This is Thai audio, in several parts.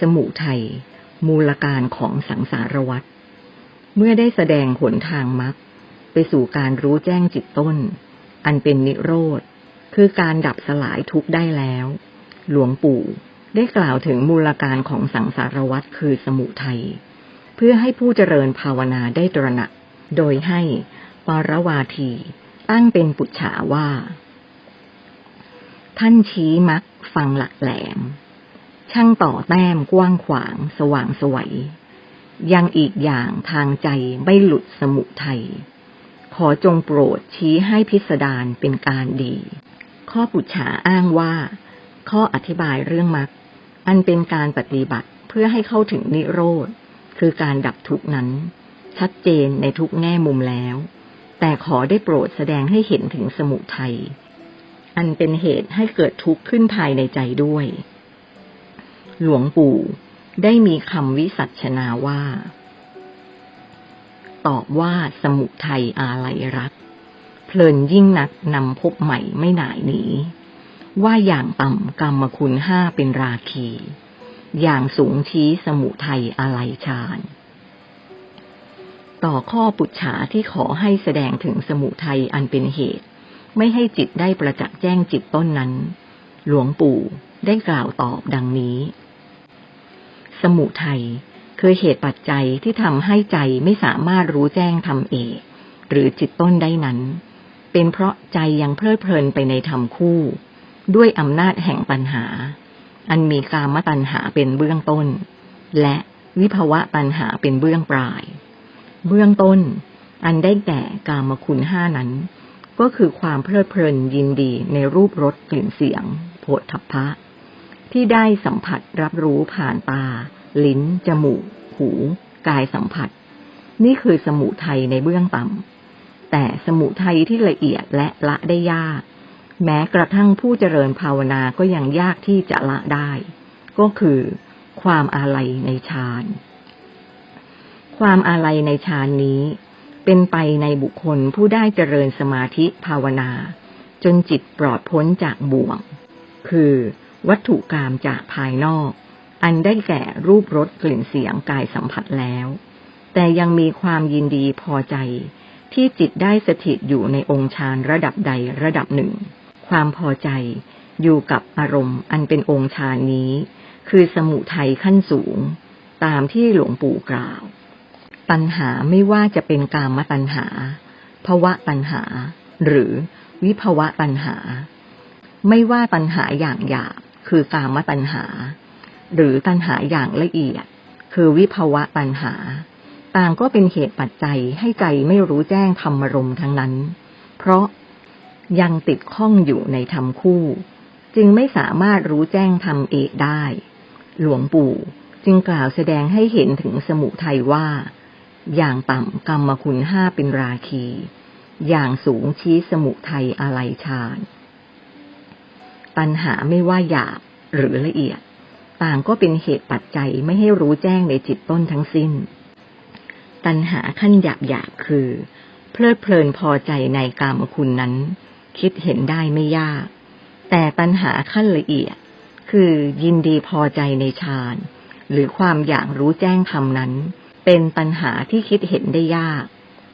สมุทัยมูลการของสังสารวัฏเมื่อได้แสดงหนทางมรรคไปสู่การรู้แจ้งจิตต้น อันเป็นนิโรธ คือการดับสลายทุกข์ได้แล้ว หลวงปู่ได้กล่าวถึงมูลการของสังสารวัฏคือสมุทัยเพื่อให้ผู้เจริญภาวนาได้ตระหนัก โดยให้ปารวาทีตั้งเป็นปุจฉาว่า ท่านชี้มักฟังหลักแหลม ช่างต่อแต้มกว้างขวาง สว่างสวัย ยังอีกอย่างทางใจไม่หลุดสมุทัย ขอจงโปรดชี้ให้พิสดารเป็นการดี ข้อปุจฉาอ้างว่า ข้ออธิบายเรื่องมักอันเป็นการปฏิบัติเพื่อให้เข้าถึงนิโรธ คือการดับทุกนั้น ชัดเจนในทุกแง่มุมแล้ว แต่ขอได้โปรดแสดงให้เห็นถึงสมุทัย อันเป็นเหตุให้เกิดทุกข์ขึ้นภายในใจด้วย หลวงปู่ได้มีคำวิสัชนาว่า ตอบว่าสมุทัยอาลัยรัก เพลินยิ่งนักนำพบใหม่ไม่หน่ายหนีว่าอย่างต่ำกรรมคุณห้าเป็นราคี อย่างสูงชี้สมุทัยอาลัยฌานต่อข้อปุจฉาที่ขอให้แสดงถึงสมุทัยอันเป็นเหตุ ไม่ให้จิตได้ประจักษ์แจ้งจิตต้นนั้น หลวงปู่ได้กล่าวตอบดังนี้ สมุทัยคือเหตุปัจจัยที่ทำให้ใจไม่สามารถรู้แจ้งทำเอกหรือจิตต้นได้นั้น เป็นเพราะใจยังเพลิดเพลินไปในธรรมคู่ ด้วยอำนาจแห่งปัญหา อันมีกามตัญหาเป็นเบื้องต้น และวิภวะตัญหาเป็นเบื้องปลาย เบื้องต้น อันได้แก่กามคุณห้านั้น ก็คือความเพลิดเพลินยินดีในรูปรสกลิ่นเสียงโผฏฐัพพะ ที่ได้สัมผัสรับรู้ผ่านตา ลิ้น จมูก หู กายสัมผัส นี่คือสมุทัยในเบื้องต่ำ แต่สมุทัยที่ละเอียดและละได้ยาก แม้กระทั่งผู้เจริญภาวนาก็ยังยากที่จะละได้ ก็คือความอาลัยในฌาน ความอาลัยในฌานนี้ เป็นไปในบุคคลผู้ได้เจริญสมาธิภาวนา จนจิตปลอดพ้นจากบ่วง คือ วัตถุกรรมจากภายนอก อันได้แก่รูปรสกลิ่นเสียงกายสัมผัสแล้ว แต่ยังมีความยินดีพอใจ ที่จิตได้สถิตอยู่ในองค์ฌานระดับใดระดับหนึ่ง ความพอใจอยู่กับอารมณ์อันเป็นองค์ฌานนี้ คือสมุทัยขั้นสูง ตามที่หลวงปู่กล่าว ตัณหาไม่ว่าจะเป็นกามตัณหาภวะตัณหา หรือวิภวะตัณหา ไม่ว่าตัณหาอย่างหยาบ คือกามตัณหา หรือตัณหาอย่างละเอียด คือวิภวะตัณหา ต่างก็เป็นเหตุปัจจัยให้ใจไม่รู้แจ้งธรรมรมทั้งนั้น เพราะยังติดข้องอยู่ในธรรมคู่ จึงไม่สามารถรู้แจ้งธรรมเอกได้ หลวงปู่จึงกล่าวแสดงให้เห็นถึงสมุทัยว่า อย่างต่ำกรรมคุณห้าเป็นราคี อย่างสูงชี้สมุทัยอะไรฌาน ตัณหาไม่ว่าหยาบหรือละเอียด ต่างก็เป็นเหตุปัจจัยไม่ให้รู้แจ้งในจิตต้นทั้งสิ้น ตัณหาขั้นหยาบหยาบคือ เพลิดเพลินพอใจในกามคุณนั้น คิดเห็นได้ไม่ยาก แต่ตัณหาขั้นละเอียด คือยินดีพอใจในฌานหรือความอยากรู้แจ้งธรรมนั้น เป็นตัณหาที่คิดเห็นได้ยาก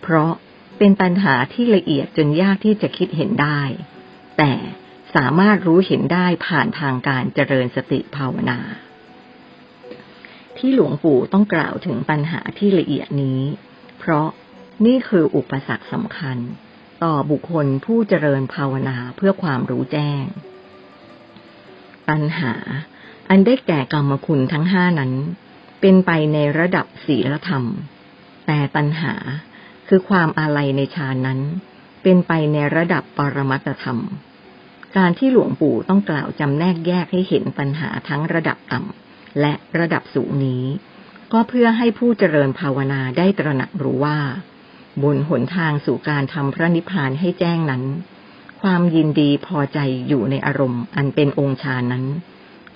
เพราะเป็นตัณหาที่ละเอียดจนยากที่จะคิดเห็นได้ แต่ สามารถรู้เห็นได้ผ่านทางการเจริญสติภาวนา ที่หลวงปู่ต้องกล่าวถึงปัญหาที่ละเอียดนี้ เพราะนี่คืออุปสรรคสำคัญ ต่อบุคคลผู้เจริญภาวนาเพื่อความรู้แจ้ง ปัญหา อันได้แก่กรรมคุณทั้งห้านั้น เป็นไปในระดับศีลธรรม แต่ปัญหาคือความอาลัยในฌานนั้น เป็นไปในระดับปรมัตธรรม การที่หลวงปู่ต้องกล่าวจำแนกแยกให้เห็นปัญหาทั้งระดับต่ำและระดับสูงนี้ ก็เพื่อให้ผู้เจริญภาวนาได้ตระหนักรู้ว่า บนหนทางสู่การทำพระนิพพานให้แจ้งนั้น ความยินดีพอใจอยู่ในอารมณ์อันเป็นองค์ฌานนั้น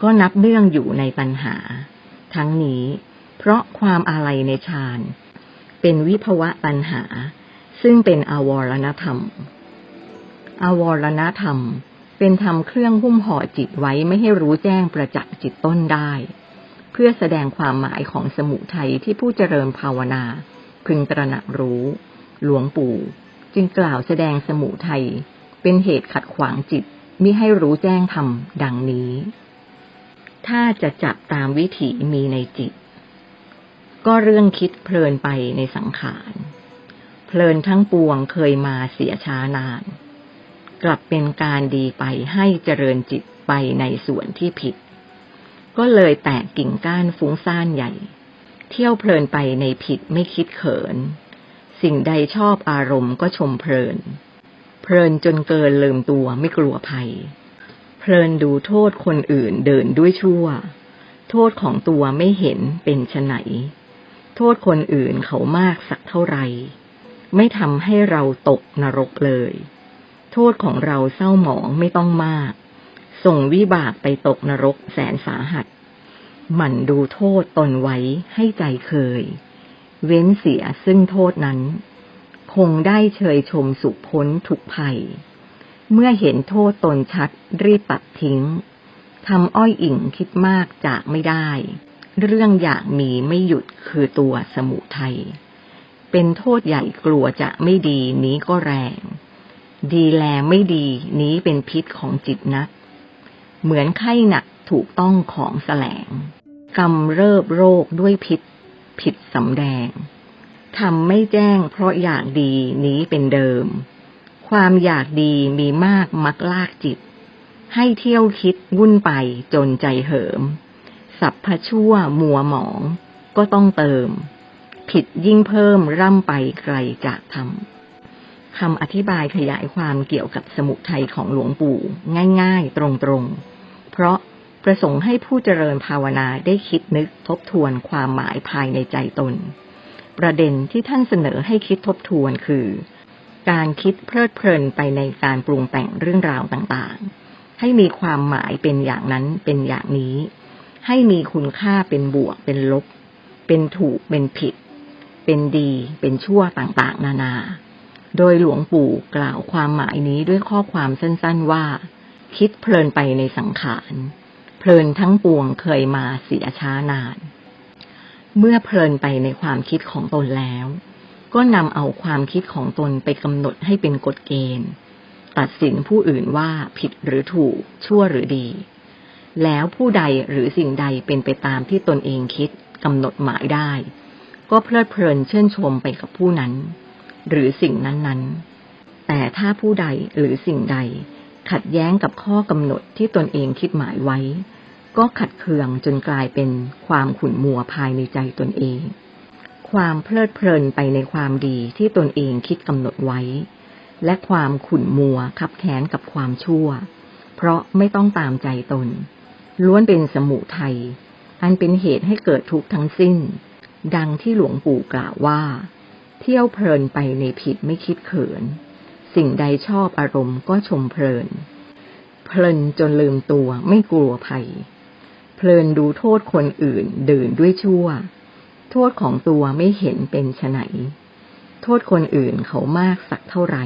ก็นับเนื่องอยู่ในปัญหา ทั้งนี้ เพราะความอาลัยในฌานเป็นวิภวะตัณหา ซึ่งเป็นอวรณธรรม อวรณธรรม เป็นธรรมเครื่องหุ้มห่อจิตไว้ไม่ให้รู้แจ้งประจักษ์จิตต้นได้ เพื่อแสดงความหมายของสมุทัยที่ผู้เจริญภาวนา พึงตระหนักรู้ หลวงปู่ จึงกล่าวแสดงสมุทัยเป็นเหตุขัดขวางจิตมิให้รู้แจ้งธรรมดังนี้ ถ้าจะจับตามวิถีมีในจิต ก็เรื่องคิดเพลินไปในสังขาร เพลินทั้งปวงเคยมาเสียช้านาน กลับเป็นการดีไปให้เจริญจิตไปในส่วนที่ผิด ก็เลยแตกกิ่งก้านฟุ้งซ่านใหญ่ เที่ยวเพลินไปในผิดไม่คิดเขิน สิ่งใดชอบอารมณ์ก็ชมเพลิน เพลินจนเกินลืมตัวไม่กลัวภัย เพลินดูโทษคนอื่นเดินด้วยชั่ว โทษของตัวไม่เห็นเป็นชไหน โทษคนอื่นเขามากสักเท่าไหร่ไม่ทำให้เราตกนรกเลย โทษของเราเศร้าหมองไม่ต้องมาก ส่งวิบากไปตกนรกแสนสาหัส หมั่นดูโทษตนไว้ให้ใจเคย เว้นเสียซึ่งโทษนั้น คงได้เชยชมสุขพ้นทุกภัย เมื่อเห็นโทษตนชัดรีบปัดทิ้งทำอ้อยอิ่งคิดมากจากไม่ได้ เรื่องอยากมีไม่หยุดคือตัวสมุทัยเป็นโทษใหญ่กลัวจะไม่ดีนี้ก็แรง ดีแลไม่ดีนี้เป็นพิษของจิตนัก เหมือนไข้หนักถูกต้องของแสลงกำเริบโรคด้วยพิษ ผิดสำแดงทำไม่แจ้งเพราะอยากดีนี้เป็นเดิม ความอยากดีมีมากมักลากจิต ให้เที่ยวคิดวุ่นไปจนใจเหิม สัพพชั่วมัวหมอง ก็ต้องเติม ผิดยิ่งเพิ่มร่ำไปไกลจากธรรม คำอธิบายขยายความเกี่ยวกับสมุทัยของหลวงปู่ ง่ายๆ ตรงๆ เพราะประสงค์ให้ผู้เจริญภาวนาได้คิดนึกทบทวนความหมายภายในใจตน ประเด็นที่ท่านเสนอให้คิดทบทวนคือ การคิดเพลิดเพลินไปในการปรุงแต่งเรื่องราวต่างๆ ให้มีความหมายเป็นอย่างนั้นเป็นอย่างนี้ ให้มีคุณค่าเป็นบวกเป็นลบ เป็นถูกเป็นผิด เป็นดี เป็นชั่วต่างๆ นานา โดยหลวงปู่กล่าวความหมายนี้ด้วยข้อความสั้นๆว่า คิดเพลินไปในสังขาร เพลินทั้งปวงเคยมาเสียช้านาน เมื่อเพลินไปในความคิดของตนแล้ว ก็นำเอาความคิดของตนไปกำหนดให้เป็นกฎเกณฑ์ ตัดสินผู้อื่นว่าผิดหรือถูก ชั่วหรือดี แล้วผู้ใดหรือสิ่งใดเป็นไปตามที่ตนเองคิดกำหนดหมายได้ ก็เพลิดเพลินเชื่นชมไปกับผู้นั้น หรือสิ่งนั้นๆ แต่ถ้าผู้ใดหรือสิ่งใด ขัดแย้งกับข้อกำหนดที่ตนเองคิดหมายไว้ ก็ขัดเคืองจนกลายเป็นความขุ่นมัวภายในใจตนเอง ความเพลิดเพลินไปในความดีที่ตนเองคิดกำหนดไว้ และความขุ่นมัวขับแค้นกับความชั่ว เพราะไม่ต้องตามใจตน ล้วนเป็นสมุทัยอันเป็นเหตุให้เกิดทุกข์ทั้งสิ้น ดังที่หลวงปู่กล่าวว่า เที่ยวเพลินไปในผิดไม่คิดเขิน สิ่งใดชอบอารมณ์ก็ชมเพลิน เพลินจนลืมตัวไม่กลัวภัย เพลินดูโทษคนอื่นเดินด้วยชั่ว โทษของตัวไม่เห็นเป็นไฉนโทษคนอื่นเขามากสักเท่าไหร่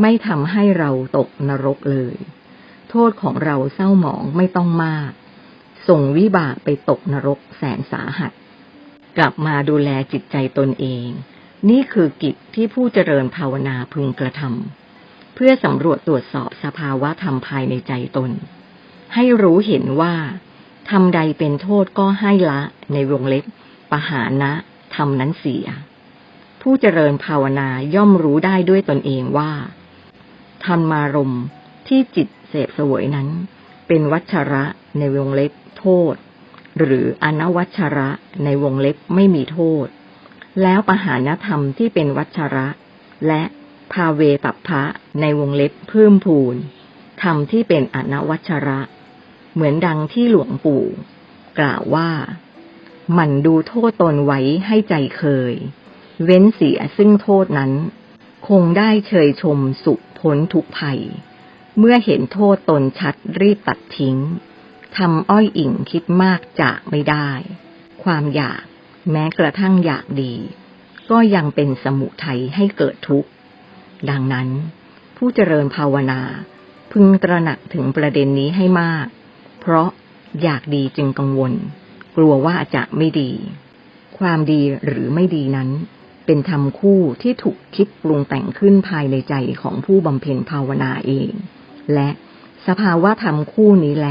ไม่ทำให้เราตกนรกเลย โทษของเราเศร้าหมองไม่ต้องมาก ส่งวิบากไปตกนรกแสนสาหัส กลับมาดูแลจิตใจตนเอง นี่คือกิจที่ผู้เจริญภาวนาพึงกระทำเพื่อสำรวจตรวจสอบสภาวะธรรมภายในใจตน ให้รู้เห็นว่าทำใดเป็นโทษก็ให้ละในวงเล็บปหานะทำนั้นเสีย ผู้เจริญภาวนาย่อมรู้ได้ด้วยตนเองว่าธรรมารมที่จิตเสพสวยนั้น เป็นวัชระในวงเล็บโทษ หรืออนวัชระในวงเล็บไม่มีโทษ แล้วปหานธรรมที่เป็นวัชระ และภาเวปัพะในวงเล็บเพิ่มพูนธรรมที่เป็นอนวัชระ เหมือนดังที่หลวงปู่ กล่าวว่า มันดูโทษตนไว้ให้ใจเคย เว้นเสียซึ่งโทษนั้น คงได้เชยชมสุขพ้นทุกภัย เมื่อเห็นโทษตนชัดรีบตัดทิ้งทำอ้อยอิ่งคิดมากจากไม่ได้ ความอยาก แม้กระทั่งอยากดี ก็ยังเป็นสมุทัยให้เกิดทุกข์ ดังนั้น ผู้เจริญภาวนา พึงตระหนักถึงประเด็นนี้ให้มาก เพราะอยากดีจึงกังวล กลัวว่าจะไม่ดี ความดีหรือไม่ดีนั้น เป็นธรรมคู่ที่ถูกคิดปรุงแต่งขึ้นภายในใจของผู้บำเพ็ญภาวนาเอง และสภาวะธรรมคู่นี้แหล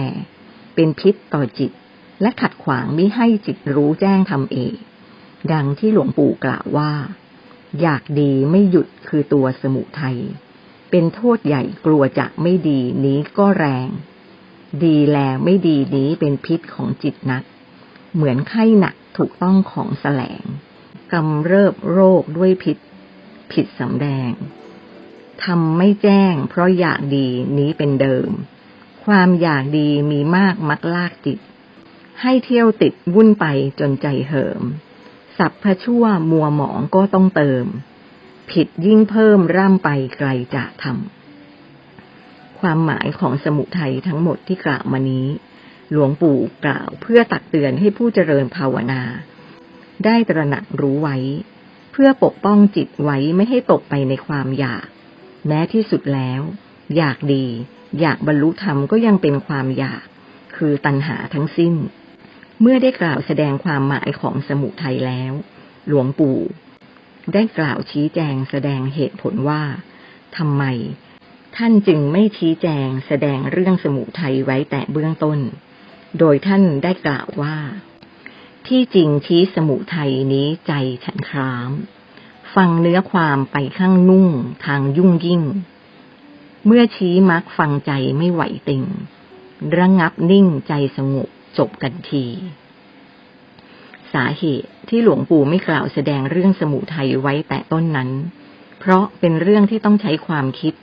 เป็นพิษต่อจิต และขัดขวางไม่ให้จิตรู้แจ้งทำเองดังที่หลวงปู่กล่าวว่า อยากดีไม่หยุดคือตัวสมุทัยเป็นโทษใหญ่กลัวจะไม่ดีนี้ก็แรง ดีแลไม่ดีนี้เป็นพิษของจิตนัก เหมือนไข้หนักถูกต้องของแสลงกำเริบโรคด้วยพิษ ผิดสำแดงทำไม่แจ้ง เพราะอยากดีนี้เป็นเดิม ความอยากดีมีมากมักลากจิต ให้เที่ยวติดวุ่นไปจนใจเหิม สับพชั่วมัวหมองก็ต้องเติม ผิดยิ่งเพิ่มร่ำไปไกลจะทำความหมายของสมุทัยทั้งหมดที่กล่าวมานี้ หลวงปู่กล่าวเพื่อตักเตือนให้ผู้เจริญภาวนา ได้ตระหนักรู้ไว้ เพื่อปกป้องจิตไว้ไม่ให้ตกไปในความอยาก แม้ที่สุดแล้ว อยากดี อยากบรรลุธรรมก็ยังเป็นความอยากคือตัณหาทั้งสิ้น เมื่อได้กล่าวแสดงความหมายของสมุทัยแล้ว หลวงปู่ ได้กล่าวชี้แจงแสดงเหตุผลว่าทำไม ท่านจึงไม่ชี้แจงแสดงเรื่องสมุทัยไว้แต่เบื้องต้น โดยท่านได้กล่าวว่า ที่จริงชี้สมุทัยนี้ใจฉันคราม ฟังเนื้อความไปข้างนุ่งทางยุ่งยิ่ง เมื่อชี้มักฟังใจไม่ไหวติงระงับนิ่งใจสงบ จบกันที สาเหตุที่หลวงปู่ไม่กล่าวแสดงเรื่องสมุทัยไว้แต่ต้นนั้น เพราะเป็นเรื่องที่ต้องใช้ความคิด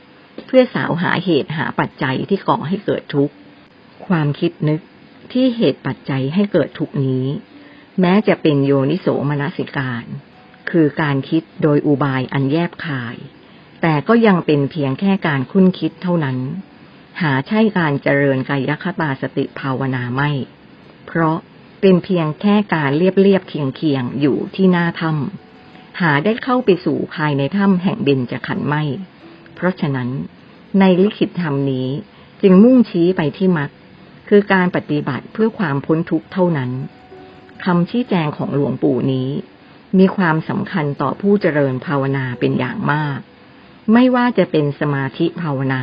เพื่อสาวหาเหตุหาปัจจัยที่ก่อให้เกิดทุกข์ ความคิดนึกที่เหตุปัจจัยให้เกิดทุกนี้ แม้จะเป็นโยนิโสมนสิการ คือการคิดโดยอุบายอันแยบคาย แต่ก็ยังเป็นเพียงแค่การคุ้นคิดเท่านั้น หาใช่การเจริญกายคตาสติภาวนาไม่ ราะเป็นเพียงแค่การเรียบเรียบเคียงเคียงอยู่ที่หน้าถ้ำหาได้เข้าไปสู่ภายในถ้ำแห่งเบญจขันธ์ไม่ เพราะฉะนั้น ในลิขิตธรรมนี้จึงมุ่งชี้ไปที่มัดคือการปฏิบัติเพื่อความพ้นทุกข์เท่านั้นคำชี้แจงของหลวงปู่นี้ มีความสำคัญต่อผู้เจริญภาวนาเป็นอย่างมาก ไม่ว่าจะเป็นสมาธิภาวนา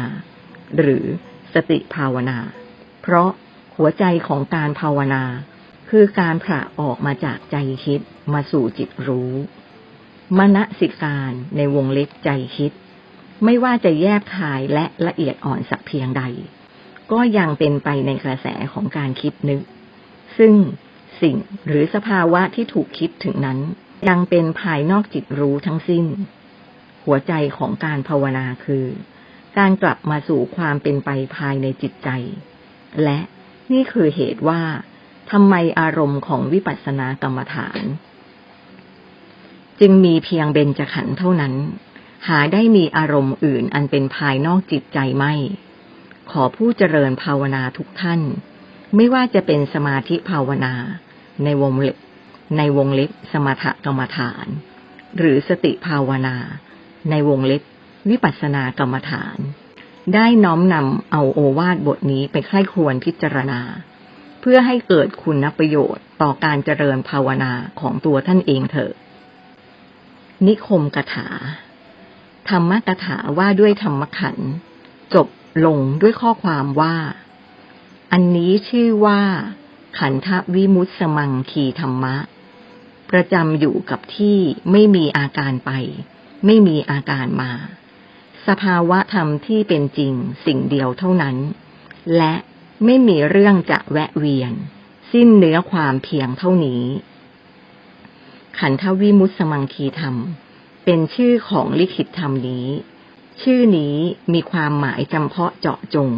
หรือสติภาวนา เพราะ หัวใจของการภาวนา คือการผ่าออกมาจากใจคิดมาสู่จิตรู้ มณสิการในวงเล็บใจคิด ไม่ว่าจะแยบคายและละเอียดอ่อนสักเพียงใด ก็ยังเป็นไปในกระแสของการคิดนึก ซึ่งสิ่งหรือสภาวะที่ถูกคิดถึงนั้น ยังเป็นภายนอกจิตรู้ทั้งสิ้น หัวใจของการภาวนาคือ การกลับมาสู่ความเป็นไปภายในจิตใจ และ นี่คือเหตุว่าทำไมอารมณ์ของวิปัสสนากรรมฐาน จึงมีเพียงเบญจขันธ์เท่านั้น หาได้มีอารมณ์อื่นอันเป็นภายนอกจิตใจไม่ ขอผู้เจริญภาวนาทุกท่าน ไม่ว่าจะเป็นสมาธิภาวนา ในวงเล็บในวงเล็บสมถกรรมฐาน หรือสติภาวนา ในวงเล็บวิปัสสนากรรมฐาน ได้น้อมนำเอาโอวาทบทนี้ไปใคร่ควรพิจารณา เพื่อให้เกิดคุณประโยชน์ต่อการเจริญภาวนาของตัวท่านเองเถอะ นิคมกถา ธรรมกถาว่าด้วยธรรมขัน จบลงด้วยข้อความว่า อันนี้ชื่อว่า ขันธวิมุตสมังคีธรรมะ ประจำอยู่กับที่ไม่มีอาการไป ไม่มีอาการมา สภาวะธรรมที่เป็นจริงสิ่งเดียวเท่านั้น และไม่มีเรื่องจะแวะเวียน สิ้นเนื้อความเพียงเท่านี้ ขันธวิมุตสมังคีธรรม เป็นชื่อของลิขิตธรรมนี้ ชื่อนี้มีความหมายจำเพาะเจาะจง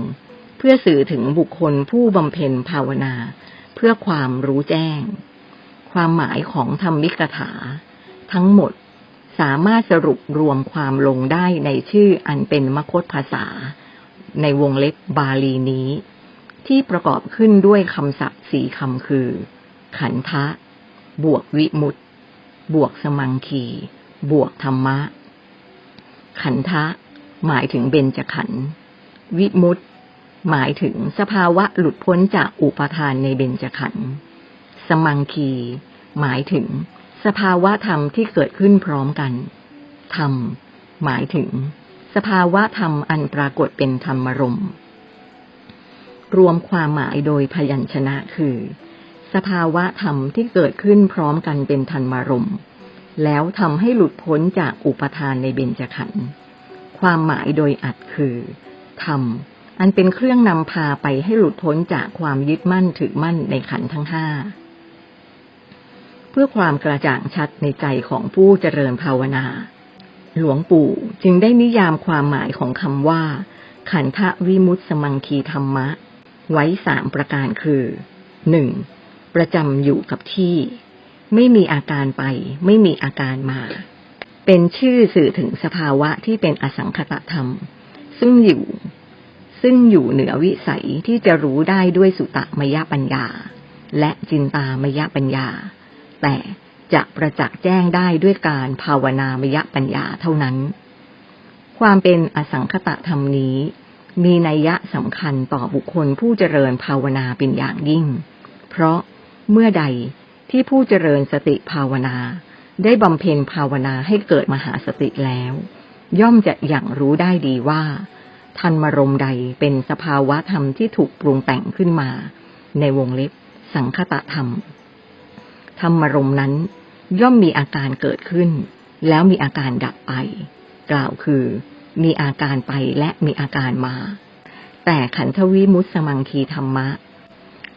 เพื่อสื่อถึงบุคคลผู้บำเพ็ญภาวนา เพื่อความรู้แจ้ง ความหมายของธรรมิกถา ทั้งหมด สามารถสรุปรวมความลงได้ในชื่ออันเป็นมคตภาษา ในวงเล็บบาลีนี้ ที่ประกอบขึ้นด้วยคำศัพท์สี่คำคือ ขันทะ บวกวิมุตบวกสมังคี บวกธรรมะ ขันทะ หมายถึงเบญจขันธ์วิมุตหมายถึงสภาวะหลุดพ้นจากอุปทานในเบญจขันธ์สสมังคี หมายถึง สภาวะธรรมที่เกิดขึ้นพร้อมกัน ธรรม หมายถึง สภาวะธรรมอันปรากฏเป็นธรรมรม รวมความหมายโดยพยัญชนะคือ สภาวะธรรมที่เกิดขึ้นพร้อมกันเป็นธรรมรม แล้วทำให้หลุดพ้นจากอุปทานในเบญจขันธ์ ความหมายโดยอัดคือ ธรรม อันเป็นเครื่องนำพาไปให้หลุดพ้นจากความยึดมั่นถือมั่นในขันธ์ทั้งห้า พื่อความกระจ่างชัดในใจของผู้เจริญภาวนา หลวงปู่จึงได้นิยามความหมายของคำว่า ขันธวิมุตสมังคีธรรมะ ไว้สามประการคือหนึ่งประจำอยู่กับที่ ไม่มีอาการไป ไม่มีอาการมา เป็นชื่อสื่อถึงสภาวะที่เป็นอสังคตธรรม ซึ่งอยู่ ซึ่งอยู่เหนือวิสัยที่จะรู้ได้ด้วยสุตมยปัญญา และจินตามยปัญญา แต่จะประจักษ์แจ้งได้ด้วยการภาวนามยปัญญาเท่านั้น ความเป็นอสังคตธรรมนี้ มีนัยยะสำคัญต่อบุคคลผู้เจริญภาวนาเป็นอย่างยิ่ง เพราะเมื่อใดที่ผู้เจริญสติภาวนา ได้บำเพ็ญภาวนาให้เกิดมหาสติแล้ว ย่อมจะอย่างรู้ได้ดีว่าทันมรมใดเป็นสภาวะธรรมที่ถูกปรุงแต่งขึ้นมา ในวงเล็บสังคตะธรรม ธรรมรมนั้น ย่อมมีอาการเกิดขึ้น แล้วมีอาการดับไป กล่าวคือ มีอาการไปและมีอาการมา แต่ขันธวิมุตสมังคีธรรมะ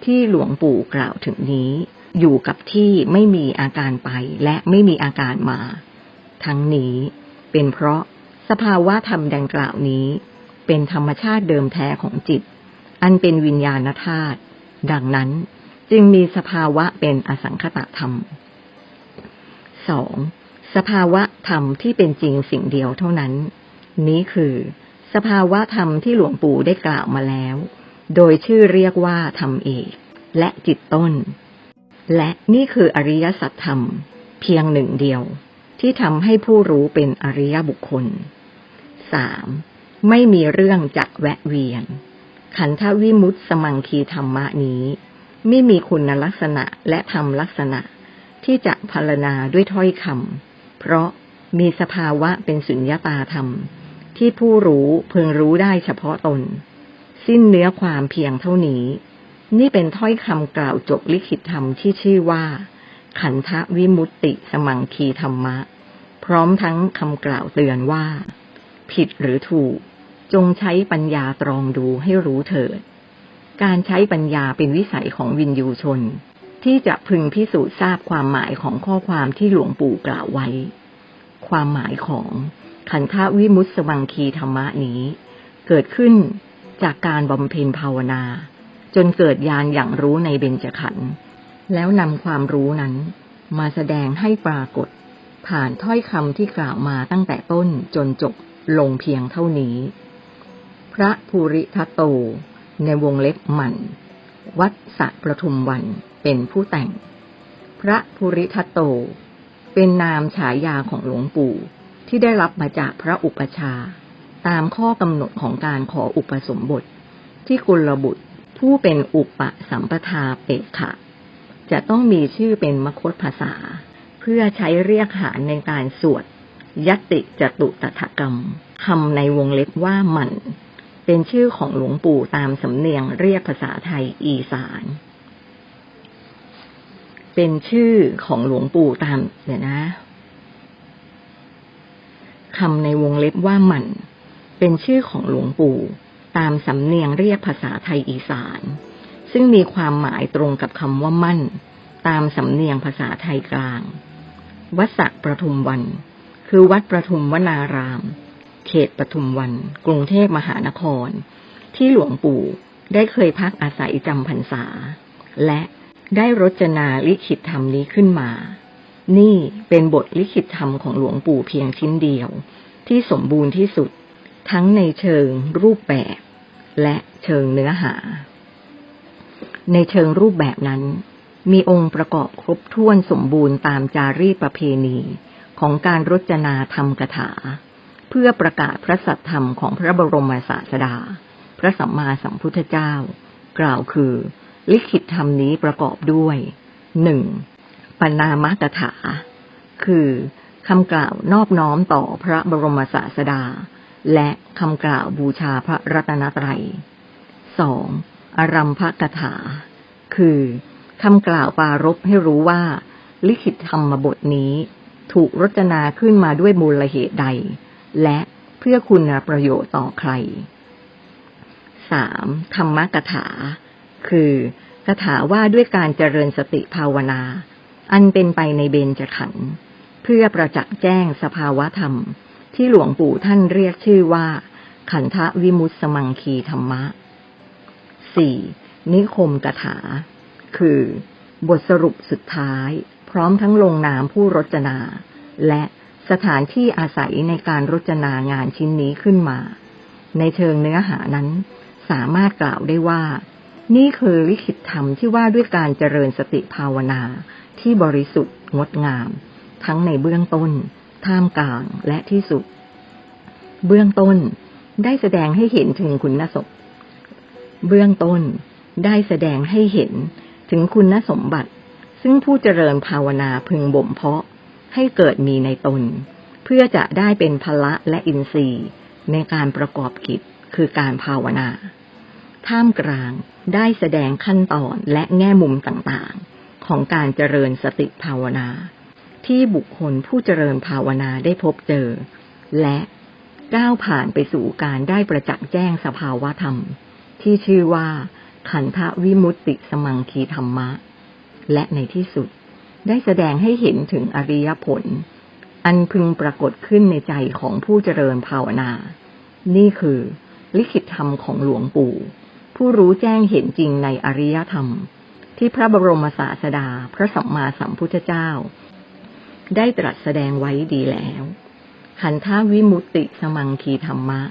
ที่หลวงปู่กล่าวถึงนี้ อยู่กับที่ไม่มีอาการไปและไม่มีอาการมา ทั้งนี้เป็นเพราะสภาวะธรรมดังกล่าวนี้ เป็นธรรมชาติเดิมแท้ของจิต อันเป็นวิญญาณธาตุดังนั้น จึงมีสภาวะเป็นอสังคตธรรมสองสภาวะธรรมที่เป็นจริงสิ่งเดียวเท่านั้น นี้คือ สภาวะธรรมที่หลวงปู่ได้กล่าวมาแล้ว โดยชื่อเรียกว่าธรรมเอกและจิตต้น และนี่คืออริยสัจธรรม เพียงหนึ่งเดียว ที่ทำให้ผู้รู้เป็นอริยบุคคลสามไม่มีเรื่องจะแวะเวียน ขันธวิมุตสมังคีธรรมะนี้ ไม่มีคุณลักษณะและธรรมลักษณะที่จะพรรณนาด้วยถ้อยคำเพราะมีสภาวะเป็นสุญญตาธรรม ที่ผู้รู้พึงรู้ได้เฉพาะตน สิ้นเนื้อความเพียงเท่านี้ นี่เป็นถ้อยคำกล่าวจบลิขิตธรรมที่ชื่อว่า ขันธวิมุตติสมังคีธรรมะ พร้อมทั้งคำกล่าวเตือนว่า ผิดหรือถูก จงใช้ปัญญาตรองดูให้รู้เถิด การใช้ปัญญาเป็นวิสัยของวินยูชน ที่จะพึงพิสูจน์ทราบความหมายของข้อความที่หลวงปู่กล่าวไว้ ความหมายของขันธวิมุตสมังคีธรรมะนี้ เกิดขึ้นจากการบำเพ็ญภาวนา จนเกิดญาณอย่างรู้ในเบญจขันธ์แล้วนำความรู้นั้น มาแสดงให้ปรากฏ ผ่านถ้อยคำที่กล่าวมาตั้งแต่ต้นจนจบลงเพียงเท่านี้ พระภูริทัตโต ในวงเล็บหมัน วัดสะประทุมวันเป็นผู้แต่ง พระภูริทัตโต เป็นนามฉายาของหลวงปู่ที่ได้รับมาจากพระอุปชา ตามข้อกำหนดของการขออุปสมบท ที่กุลบุตรผู้เป็นอุปสัมปทาเปกขะ จะต้องมีชื่อเป็นมคตภาษา เพื่อใช้เรียกหาในการสวดยติจตุตถกรรมคำในวงเล็บว่ามัน เป็นชื่อของหลวงปู่ตามสำเนียงเรียกภาษาไทยอีสาน เป็นชื่อของหลวงปู่ตามเดี๋ยวนะคำในวงเล็บว่ามัน เป็นชื่อของหลวงปู่ตามสำเนียงเรียกภาษาไทยอีสาน ซึ่งมีความหมายตรงกับคำว่ามั่น ตามสำเนียงภาษาไทยกลาง วัดสักประทุมวัน คือวัดประทุมวนาราม เขตปทุมวัน กรุงเทพมหานคร ที่หลวงปู่ได้เคยพักอาศัยจำพรรษา และได้รจนาลิขิตธรรมนี้ขึ้นมา นี่เป็นบทลิขิตธรรมของหลวงปู่เพียงชิ้นเดียว ที่สมบูรณ์ที่สุด ทั้งในเชิงรูปแบบ และเชิงเนื้อหา ในเชิงรูปแบบนั้น มีองค์ประกอบครบถ้วนสมบูรณ์ตามจารีตประเพณีของการรจนาธรรมกถา เพื่อประกาศพระสัทธรรมของพระบรมศาสดา พระสัมมาสัมพุทธเจ้า กล่าวคือ ลิขิตธรรมนี้ประกอบด้วยหนึ่งปนามกถา คือคำกล่าวนอบน้อมต่อพระบรมศาสดา และคำกล่าวบูชาพระรัตนตรัยสองอารัมภกถา คือคำกล่าวปารบให้รู้ว่า ลิขิตธรรมบทนี้ ถูกรจนาขึ้นมาด้วยมูลเหตุใด และเพื่อคุณประโยชน์ต่อใครสามธรรมกถา คือกถาว่าด้วยการเจริญสติภาวนา อันเป็นไปในเบญจขันธ์เพื่อประจักษ์แจ้งสภาวะธรรม ที่หลวงปู่ท่านเรียกชื่อว่า ขันธวิมุตสมังคีธรรมะสี่นิคมกถา คือบทสรุปสุดท้าย พร้อมทั้งลงนามผู้รจนา และ สถานที่อาศัยในการรจนางานชิ้นนี้ขึ้นมา ในเชิงเนื้อหานั้นสามารถกล่าวได้ว่า นี่คือลิขิตธรรมที่ว่าด้วยการเจริญสติภาวนาที่บริสุทธิ์งดงาม ทั้งในเบื้องต้น ท่ามกลางและที่สุด เบื้องต้นได้แสดงให้เห็นถึงคุณสมเบื้องต้นได้แสดงให้เห็นถึงคุณสมบัติ ซึ่งผู้เจริญภาวนาพึงบ่มเพาะ ให้เกิดมีในตน เพื่อจะได้เป็นพละและอินทรีย์ ในการประกอบกิจคือการภาวนา ท่ามกลางได้แสดงขั้นตอนและแง่มุมต่างๆ ของการเจริญสติภาวนา ที่บุคคลผู้เจริญภาวนาได้พบเจอ และก้าวผ่านไปสู่การได้ประจักษ์แจ้งสภาวะธรรม ที่ชื่อว่าขันธวิมุตติสมังคีธรรมะ และในที่สุด ได้แสดงให้เห็นถึงอริยผล อันพึงปรากฏขึ้นในใจของผู้เจริญภาวนา นี่คือ ลิขิตธรรมของหลวงปู่ ผู้รู้แจ้งเห็นจริงในอริยธรรม ที่พระบรมศาสดาพระสัมมาสัมพุทธเจ้า ได้ตรัสแสดงไว้ดีแล้วขันธวิมุตติสมังคีธรรมะ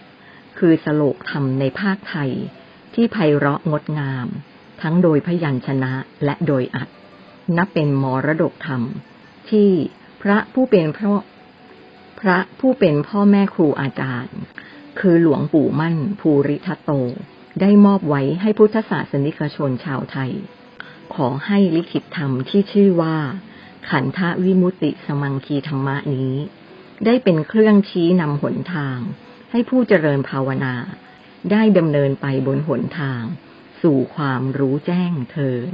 คือสโลกธรรมในภาคไทย ที่ไพเราะงดงาม ทั้งโดยพยัญชนะและโดยอัด นับเป็นมรดกธรรม ที่พระผู้เป็นพระพระผู้เป็นพ่อแม่ครูอาจารย์ คือหลวงปู่มั่นภูริทัตโต ได้มอบไว้ให้พุทธศาสนิกชนชาวไทย ขอให้ลิขิตธรรมที่ชื่อว่า ขันธวิมุติสมังคีธรรมะนี้ ได้เป็นเครื่องชี้นำหนทาง ให้ผู้เจริญภาวนา ได้ดำเนินไปบนหนทาง สู่ความรู้แจ้งเทิน